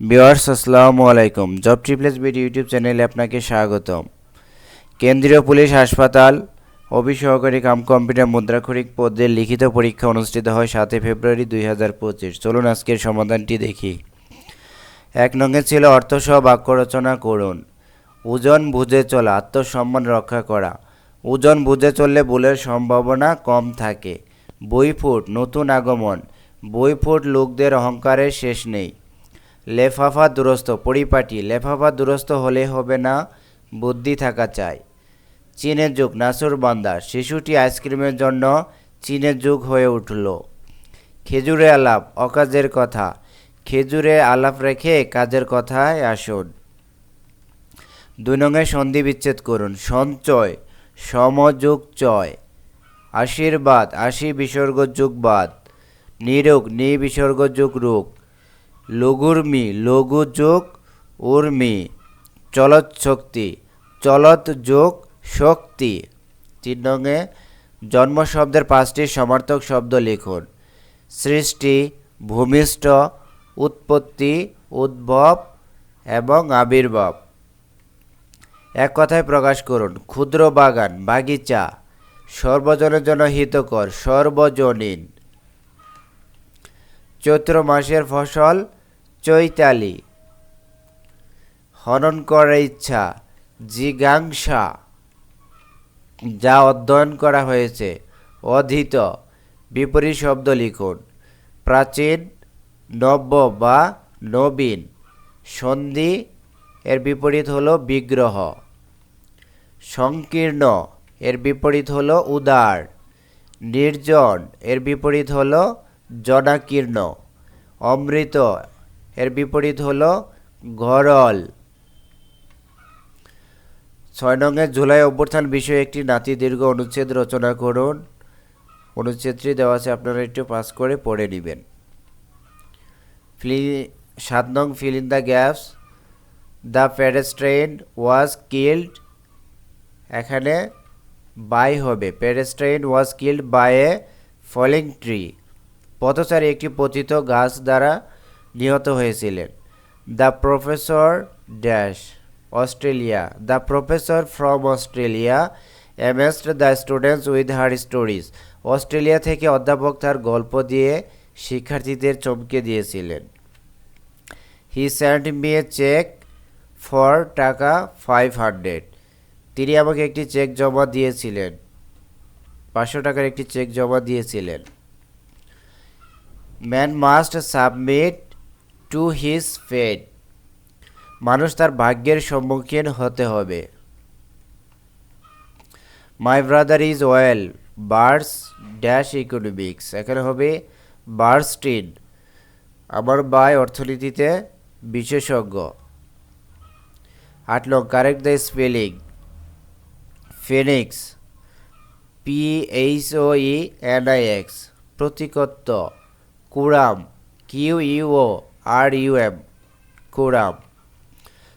বিওয়ার্স আসসালামু আলাইকুম। জব ট্রিপলেস বিডি ইউটিউব চ্যানেলে আপনাকে স্বাগতম। কেন্দ্রীয় পুলিশ হাসপাতাল, অফিস সহকারী কাম কম্পিউটার মুদ্রাক্ষরিক পদের লিখিত পরীক্ষা অনুষ্ঠিত হয় সাতই ফেব্রুয়ারি দুই হাজার পঁচিশ। চলুন আজকের সমাধানটি দেখি। এক নঙ্গে ছিল অর্থসহ বাক্য রচনা করুন। ওজন বুঝে চলা, আত্মসম্মান রক্ষা করা। ওজন বুঝে চললে ভুলের সম্ভাবনা কম থাকে। বইফুট নতুন আগমন। বইফুট লোকদের অহংকারের শেষ নেই। লেফাফা দুরস্ত পরিপাটি, লেফাফা দুরস্ত হলে হবে না, বুদ্ধি থাকা চাই। চীনের যুগ, নাসুর বান্দা শিশুটি আইসক্রিমের জন্য চীনের যুগ হয়ে উঠল। খেজুরে আলাপ, অকাজের কথা। খেজুরে আলাপ রেখে কাজের কথায় আসুন। দুই নঙে সন্ধি বিচ্ছেদ করুন। সঞ্চয়, সমযুগ চয়। আশীর্বাদ, আশি বিসর্গ যুগবাদ নিরোগ নি বিসর্গ যুগ রোগ। লঘুর্মি লঘু যোগ উর্মি চলত শক্তি, চলত যোগ শক্তি। তিন জন্ম শব্দের পাঁচটি সমার্থক শব্দ লিখুন। সৃষ্টি, ভূমিষ্ঠ, উৎপত্তি, উদ্ভব এবং আবির্ভাব। এক কথায় প্রকাশ করুন, ক্ষুদ্র বাগান, বাগিচা সর্বজনের জন্য হিতকর সর্বজনীন। চৈত্র মাসের ফসল চৈতালি। হনন করার ইচ্ছা, জিজ্ঞাংসা যা অধ্যয়ন করা হয়েছে। অধীত, বিপরীত শব্দ লিখুন। প্রাচীন, নব্য বা নবীন। সন্ধি, এর বিপরীত হলো বিগ্রহ। সংকীর্ণ, এর বিপরীত হলো উদার। নির্জন, এর বিপরীত হলো জনাকীর্ণ। অমৃত এর বিপরীত হলো গরল ছয় নঙের জুলাই অভ্যর্থান বিষয়ে একটি নাতি দীর্ঘ অনুচ্ছেদ রচনা করুন। অনুচ্ছেদটি দেওয়া আছে, আপনারা একটু পাস করে পড়ে নেবেন। ফিলি সাত নং fill in the gaps. The pedestrian was killed. এখানে বাই হবে। Pedestrian was killed by a falling tree. পথচারী একটি পতিত গাছ দ্বারা নিহত হয়েছিলেন। The professor dash Australia. The professor from Australia amazed the students with her stories. Australia থেকে অধ্যাপক তার গল্প দিয়ে শিক্ষার্থীদের চমকে দিয়েছিলেন। He sent me a cheque for টাকা ফাইভ হান্ড্রেড। তিনি আমাকে একটি চেক জমা দিয়েছিলেন। পাঁচশো টাকার একটি চেক জমা দিয়েছিলেন। Man must submit to his fate মানুষ তার ভাগ্যের সম্মুখীন হতে হবে। মাই ব্রাদার ইজ ওয়েল বার্স ড্যাশ ইকোনমিক্স এখানে হবে বার্সটিন আমার ভাই অর্থনীতিতে বিশেষজ্ঞ। আট নং correct the spelling phoenix P H O E N I X প্রতীকত্ব। Quorum Q U O R U M quorum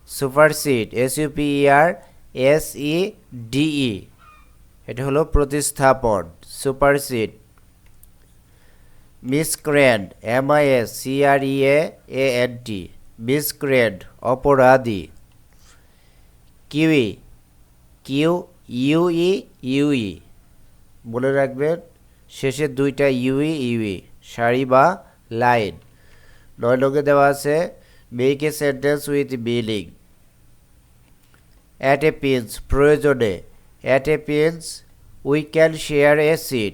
supersede S U P E R S E D E এটা হলো প্রতিস্থাপন supersede miscreant M I S C R E A N T miscreant অপরাধী. কিউই Q UE UE বলে রাখবেন শেষের দুইটা UE UE সারি বা লাইন নয় নঙ্গে দেওয়া আছে make a sentence with meaning at a pinch প্রয়োজনে at a pinch we can share a seat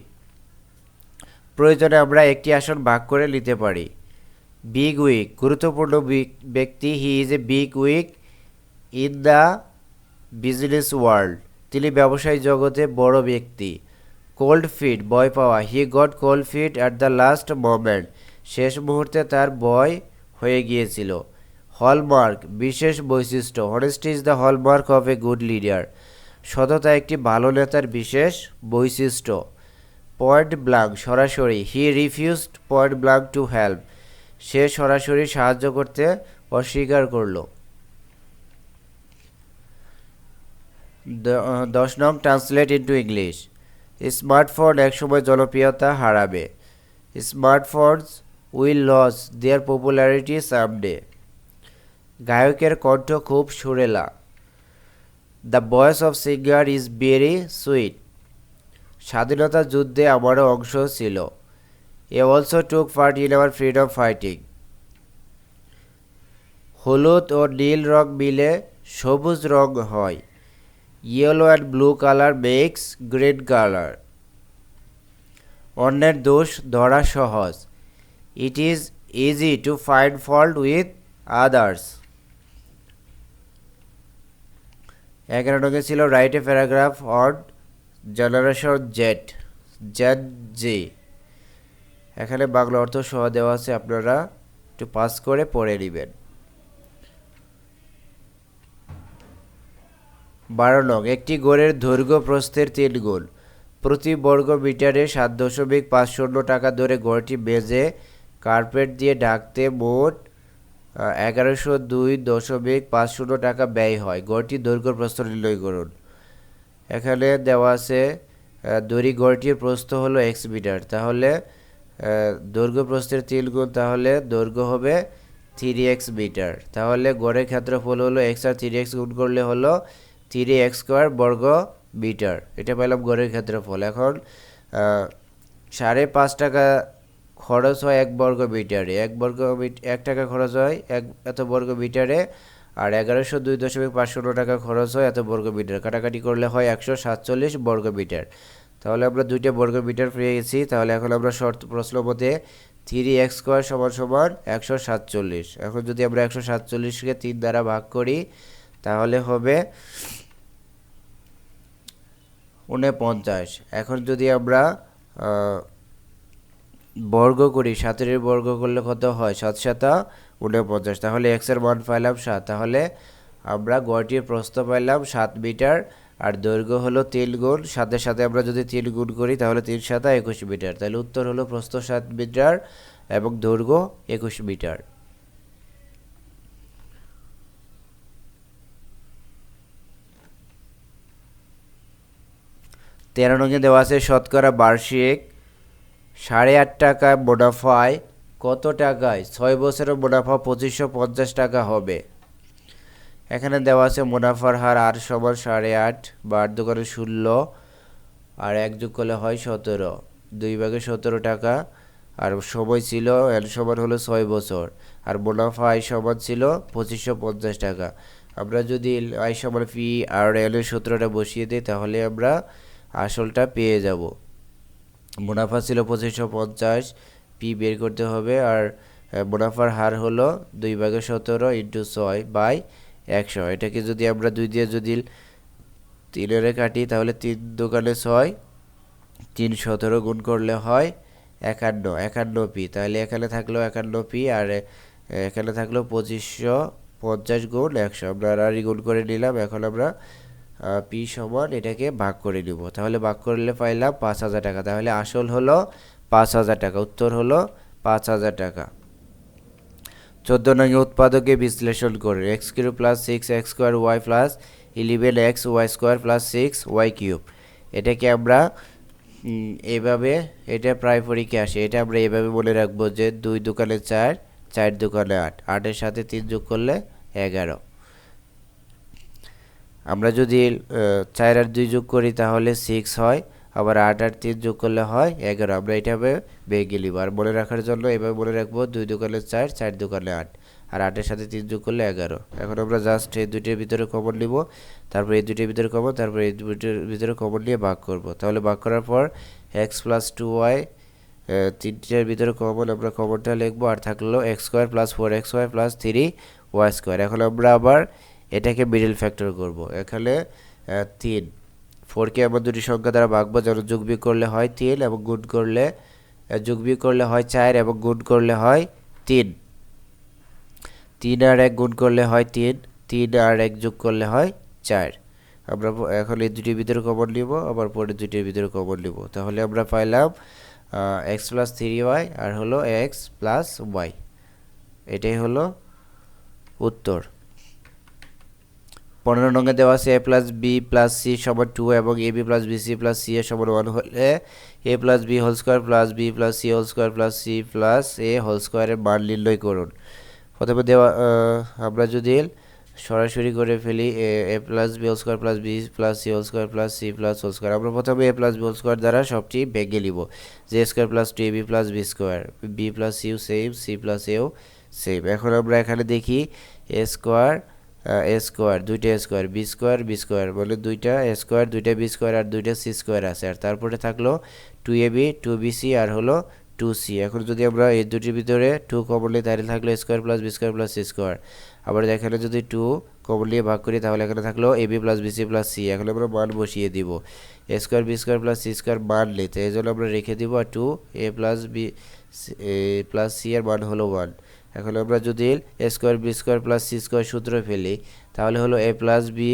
প্রয়োজনে আমরা একটি আসন ভাগ করে নিতে পারি। বিগ উইক গুরুত্বপূর্ণ ব্যক্তি he is a bigwig in the business world তিনি ব্যবসায়ী জগতে বড় ব্যক্তি। কোল্ড ফিট বয় পাওয়া he got cold feet at the last moment শেষ মুহূর্তে তার বয় হয়ে গিয়েছিল। হলমার্ক, বিশেষ বৈশিষ্ট্য honesty is the hallmark of a good leader সততা একটি ভালো নেতার বিশেষ বৈশিষ্ট্য। পয়েন্ট ব্লাঙ্ক সরাসরি he refused point blank to help সে সরাসরি সাহায্য করতে অস্বীকার করল। দশ নং ট্রান্সলেট ইন্টু ইংলিশ স্মার্টফোন একসময় জনপ্রিয়তা হারাবে। Smartphones will lose, their popularity someday গায়কের কণ্ঠ খুব সুরেলা। The voice of singer is very sweet. স্বাধীনতা যুদ্ধে আমারও অংশ ছিল। I also took part in our freedom fighting. হলুদ ও নীল রং মিলে সবুজ রং হয়। Yellow and blue colour makes green colour. অন্যের দোষ ধরা সহজ। It is easy to find fault with others এগারো নম্বর ছিল write a paragraph on generation jet Z G এখানে বাংলা অর্থ সহ দেওয়া আছে, আপনারা একটু পাস করে পড়ে নেবেন। বারো নং, একটি গড়ের দৈর্ঘ্য প্রস্থের তিন গুণ। প্রতি বর্গ মিটারে সাত দশমিক পাঁচ শূন্য টাকা ধরে গড়টি বেজে কার্পেট দিয়ে ঢাকতে মোট এগারোশো দুই দশমিক পাঁচ শূন্য টাকা ব্যয় হয়। গড়টি দৈর্ঘ্য প্রস্থ নির্ণয় করুন। এখানে দেওয়া আছে দড়ি গড়টির প্রস্থ হলো এক্স মিটার। তাহলে দৈর্ঘ্য প্রস্থের তিন গুণ, তাহলে দৈর্ঘ্য হবে থ্রি এক্স মিটার। তাহলে গড়ের ক্ষেত্রফল হলো এক্স আর থ্রি এক্স গুণ করলে হলো থ্রি এক্স স্কোয়ার বর্গ মিটার। এটা পেলাম গড়ের ক্ষেত্রফল। এখন সাড়ে পাঁচ টাকা খরচ হয় এক বর্গ মিটারে। এক বর্গ এক টাকা খরচ হয়, এক এত বর্গ মিটারে। আর এগারোশো দুই দশমিক পাঁচশো টাকা খরচ হয়, এত বর্গ মিটার। কাটাকাটি করলে হয় একশো সাতচল্লিশ বর্গ মিটার। তাহলে আমরা দুইটা বর্গ মিটার পেয়ে গেছি। তাহলে এখন আমরা শর্ত প্রশ্ন মতে থ্রি এক্স স্কোয়ার সমান সমান একশো সাতচল্লিশ। এখন যদি আমরা একশো সাতচল্লিশকে তিন দ্বারা ভাগ করি, তাহলে হবে উনপঞ্চাশ। এখন যদি আমরা বর্গ করি, সাতের বর্গ করলে কত হয়? সাত সাতা উনপঞ্চাশ তাহলে এক্সের মান পাইলাম সাত। তাহলে আমরা গড়টির প্রস্থ পাইলাম সাত মিটার, আর দৈর্ঘ্য হলো তিন গুণ। সাথে সাথে আমরা যদি তিন গুণ করি, তাহলে তিন সাতা একুশ মিটার। তাহলে উত্তর হলো প্রস্থ সাত মিটার এবং দৈর্ঘ্য একুশ মিটার। তেরো নঙ্গে দেওয়া আছে, শতকরা বার্ষিক সাড়ে আট টাকা মুনাফায় কত টাকায়? ছয় বছরের মুনাফা পঁচিশশো পঞ্চাশ টাকা হবে। এখানে দেওয়া আছে মুনাফার হার আট সমান সাড়ে আট বা আট দোকানে ষোলো, আর এক যোগ করলে হয় সতেরো। দুই ভাগে সতেরো টাকা, আর সময় ছিল এল সমান হলো ছয় বছর, আর মুনাফা আয় সমান ছিল পঁচিশশো পঞ্চাশ টাকা। আমরা যদি আয় সমান পি আর এল এর সূত্রটা বসিয়ে দিই, তাহলে আমরা আসলটা পেয়ে যাব। মুনাফা ছিল পঁচিশশো পঞ্চাশ পি বের করতে হবে আর মুনাফার হার হলো দুই ভাগে সতেরো ইন্টু ছয় বাই একশো। এটাকে যদি আমরা দুই দিয়ে যদি তিনের কাটি, তাহলে তিন দোকানে ছয়, তিন সতেরো গুণ করলে হয় একান্ন একান্ন পি তাহলে এখানে থাকল একান্ন পি আর এখানে থাকল পঁচিশশো পঞ্চাশ গুণ একশো। আমরা আর গুণ করে নিলাম, এখন আমরা পি সমান এটাকে ভাগ করে নিব। তাহলে ভাগ করলে পাইলাম পাঁচ হাজার টাকা। তাহলে আসল হলো পাঁচ হাজার টাকা। উত্তর হলো পাঁচ হাজার টাকা। চোদ্দ নঙ্গে উৎপাদকে বিশ্লেষণ করে। X cube plus six, X square, Y plus eleven, X, Y square plus six, Y cube. এটাকে আমরা এভাবে এটা প্রায় পরীক্ষা আসে। এটা আমরা এভাবে মনে রাখব যে দুই দোকানে চার চার দোকানে আট। আটের সাথে তিন যোগ করলে এগারো। আমরা যদি চার আর দুই যোগ করি তাহলে সিক্স হয়, আবার আট আর তিন যোগ করলে হয় এগারো। আমরা এটাভাবে বেগে নিব। আর মনে রাখার জন্য এভাবে মনে রাখব, দুই দোকানে চার চার দোকানে আট, আর আটের সাথে তিন যোগ করলে এগারো। এখন আমরা জাস্ট এই দুইটির ভিতরে কমন নিব, তারপর এই দুইটির ভিতরে কমন তারপর এই দুইটির ভিতরে কমন নিয়ে ভাগ করব। তাহলে ভাগ করার পর এক্স প্লাস টু ওয়াই তিনটের ভিতরে কমন আমরা কমনটা লিখব, আর থাকল X square plus four X Y plus three Y square এখন আমরা আবার এটাকে মিডল ফ্যাক্টর করব। এখানে তিন। ফোরকে আমরা দুটি সংখ্যা দ্বারা ভাগবো যেন যোগ বিয়োগ করলে হয় তিন এবং গুণ করলে যোগ বিয়োগ করলে হয় চার এবং গুণ করলে হয় তিন। তিন আর এক গুণ করলে হয় তিন তিন আর এক যোগ করলে হয় চার। আমরা এখন এই দুটির ভিতরে কমন নিব, আবার পরে দুটির ভিতরে কমন নিব। তাহলে আমরা পাইলাম এক্স প্লাস থ্রি ওয়াই আর হলো এক্স প্লাস ওয়াই এটাই হলো উত্তর। পনেরো নঙ্গে দেওয়া আছে A plus B plus C সমান টু এবং A B plus B C plus C A সমান ওয়ান হলে A plus B whole square plus B plus C whole square plus C plus A whole স্কোয়ারের মান নির্ণয় করুন। প্রথমে দেওয়া আমরা যদি সরাসরি করে ফেলি A plus B whole square plus B plus C whole square plus C plus whole square, আমরা প্রথমে A plus B whole square দ্বারা সবটি ভেঙে নিব। যে square plus two, A B plus B square, B plus see you same, C plus এও same. এখন আমরা এখানে দেখি এ স্কোয়ার এ স্কোয়ার দুইটা square B square B square বলে দুইটা এ স্কোয়ার দুইটা বি স্কোয়ার আর দুইটা সি স্কোয়ার আছে। আর তারপরে থাকল two A B two B C আর হলো টু সি এখন যদি আমরা এই দুটির ভিতরে টু কমন নিই তাহলে থাকল square plus B square plus C square আবার এখানে যদি টু কমন নিয়ে ভাগ করি তাহলে এখানে থাকল A B plus B C plus C এখন আমরা মান বসিয়ে দিব। A square B square plus C square মান নিতে। এই জন্য আমরা রেখে দিব আর two A plus B A plus C এর মান হলো ওয়ান এখন আমরা যদি A square B square plus C square সূত্র ফেলি, তাহলে হলো A plus B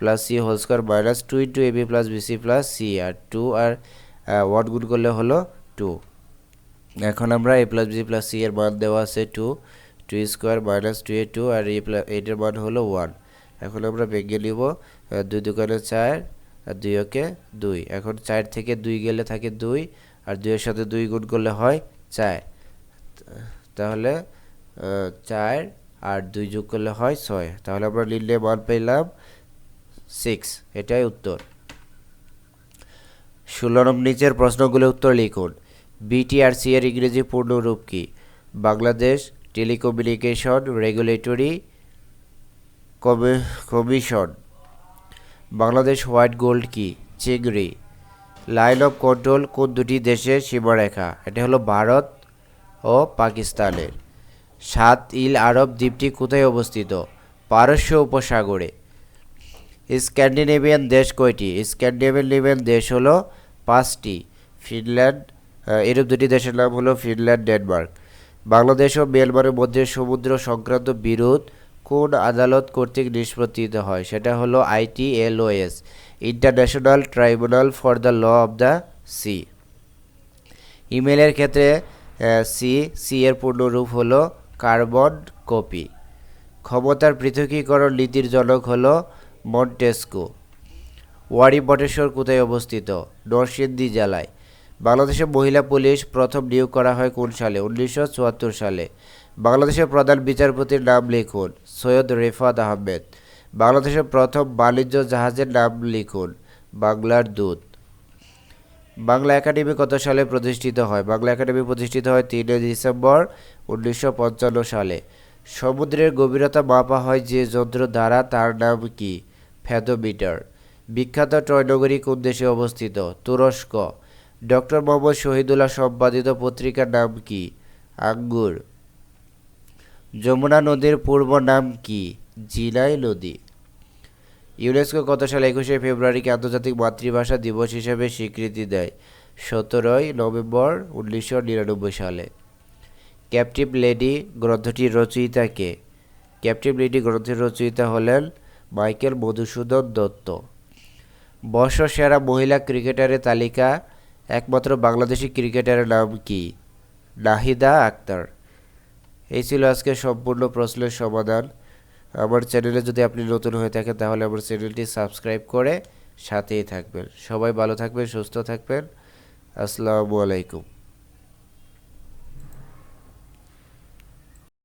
plus C whole square minus two into A B plus B C plus C, R two আর ওয়ান গুণ করলে হলো টু। এখন আমরা A plus B plus C এর মান দেওয়া আছে two two square minus two A two, R A plus এইটের মান হলো ওয়ান। এখন আমরা ভেঙে নিব দুই দোকানে চার, আর দুই ওকে দুই। এখন চার থেকে দুই গেলে থাকে দুই, আর দুইয়ের সাথে দুই গুণ করলে হয় চার। তাহলে চার আর দুই যোগ করলে হয় ছয়। তাহলে আমরা নিলে মান পেলাম সিক্স এটাই উত্তর। ষোলো নম্বর নিচের প্রশ্নগুলো উত্তর লিখুন। বিটিআরসি এর ইংরেজি পূর্ণরূপ কি? Bangladesh telecommunication regulatory commission. Bangladesh white gold কি? চিংড়ি। লাইন অফ কন্ট্রোল কোন দুটি দেশের সীমারেখা? এটা হলো ভারত ও পাকিস্তানের। সাত ইল আরব দ্বীপটি কোথায় অবস্থিত? পারস্য উপসাগরে। স্ক্যান্ডিনেভিয়ান দেশ কয়টি? স্ক্যান্ডিনেভিয়ান দেশ হলো পাঁচটি। ফিনল্যান্ড এরূপ দুটি দেশের নাম হলো ফিনল্যান্ড, ডেনমার্ক। বাংলাদেশ ও মিয়ানমারের মধ্যে সমুদ্র সংক্রান্ত বিরোধ কোন আদালত কর্তৃক নিষ্পত্তিত হয়? সেটা হলো IT ITLOS international tribunal for the law of the sea. ইমেলের ক্ষেত্রে সি সি এর পূর্ণরূপ হলো কার্বন কপি। ক্ষমতার পৃথকীকরণ নীতির জনক হল মন্টেস্কো। ওয়ারি বটেশ্বর কোথায় অবস্থিত? নরসিংদী জেলায়। বাংলাদেশে মহিলা পুলিশ প্রথম নিয়োগ করা হয় কোন সালে? উনিশশো চুয়াত্তর সালে। বাংলাদেশের প্রধান বিচারপতির নাম লিখুন। সৈয়দ রেফাত আহমেদ। বাংলাদেশের প্রথম বাণিজ্য জাহাজের নাম লিখুন। বাংলার দূত। বাংলা একাডেমি কত সালে প্রতিষ্ঠিত হয়? বাংলা একাডেমি প্রতিষ্ঠিত হয় তিনে ডিসেম্বর উনিশশো পঞ্চান্ন সালে। সমুদ্রের গভীরতা মাপা হয় যে যন্ত্র দ্বারা, তার নাম কি? ফ্যাথোমিটার। বিখ্যাত টয়নগরী কোন দেশে অবস্থিত? তুরস্ক। ডক্টর মোহাম্মদ শহীদুল্লাহ সম্পাদিত পত্রিকার নাম কি? আঙ্গুর। যমুনা নদীর পূর্ব নাম কি? জিলাই নদী। ইউনেস্কো কত সালে একুশে ফেব্রুয়ারিকে আন্তর্জাতিক মাতৃভাষা দিবস হিসেবে স্বীকৃতি দেয়, সতেরোই নভেম্বর উনিশশো নিরানব্বই সালে। ক্যাপটিভ লেডি গ্রন্থটির রচয়িতা কে? ক্যাপটিভ লেডি গ্রন্থের রচয়িতা হলেন মাইকেল মধুসূদন দত্ত। বর্ষসেরা মহিলা ক্রিকেটারের তালিকা, একমাত্র বাংলাদেশি ক্রিকেটারের নাম কি? নাহিদা আক্তার। এই ছিল আজকে সম্পূর্ণ প্রশ্নের সমাধান। আমার চ্যানেলে যদি আপনি নতুন হয়ে থাকেন, তাহলে আমার চ্যানেলটি সাবস্ক্রাইব করে সাথেই থাকবেন। সবাই ভালো থাকবেন, সুস্থ থাকবেন। আসসালামু আলাইকুম।